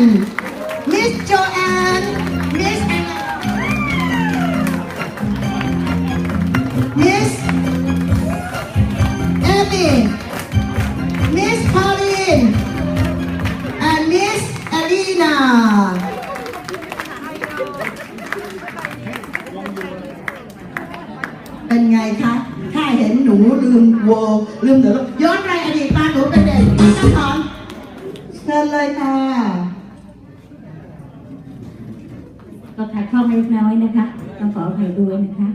น มิสโจแอน มิสมิสเอมี่มิสพอลีน and Miss Alina เป็นไงคะ ถ้าเห็นหนูลืมโวลืมเดี๋ยวย้อนไปอดีตตาหนูเป็นเด็กนะคะเชิญเลยค่ะ ก็ขาดข้อไม่เลน้อยนะคะต้องขออภัยด้วยนะคะ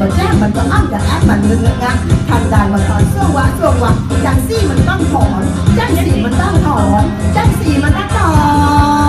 มันแจ้งมันก็อ้ำแต่แอปมันเงึงงะทันได้มันตอนเสื้อวะเสื้อวะจังซี่มันต้องถอนจังสีมันต้องถอนจังสี่มันต้องถอน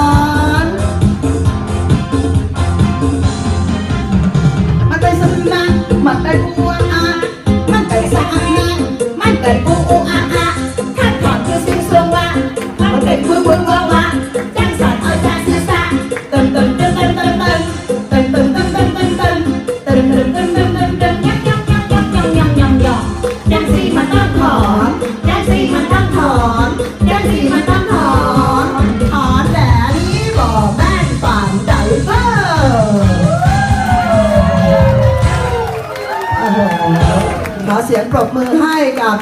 บมือให้กับ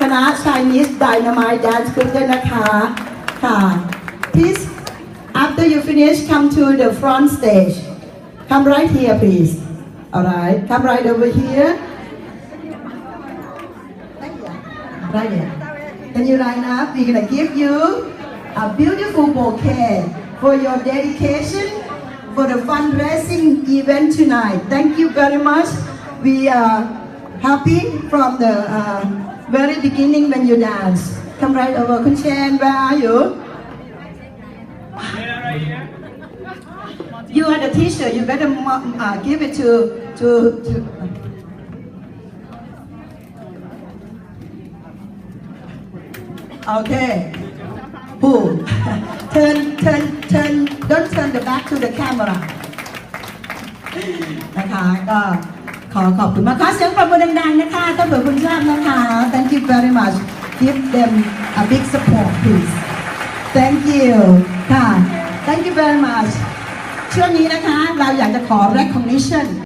คณะ Chinese Dynamite Dance Group ด้วยนะคะค่ะ please after you finish come to the front stage come right here please alright come right over here right here can you line up we're gonna give you a beautiful bouquet for your dedication for the fundraising event tonight. Thank you very much. We are happy from the uh, very beginning when you dance. Come right over, Kun Chen, where are you? You are the teacher. You better mo- uh, give it to to to. Okay. Who? turn, turn, turn. Don't turn the back to the camera. นะคะก็ ขอขอบคุณมากขอเสียงปรบมือดังๆนะคะต้อนรับคุณชอบนะคะ Thank you very much Give them a big support please Thank you ค่ะ Thank you very much ช่วงนี้นะคะเราอยากจะขอ recognition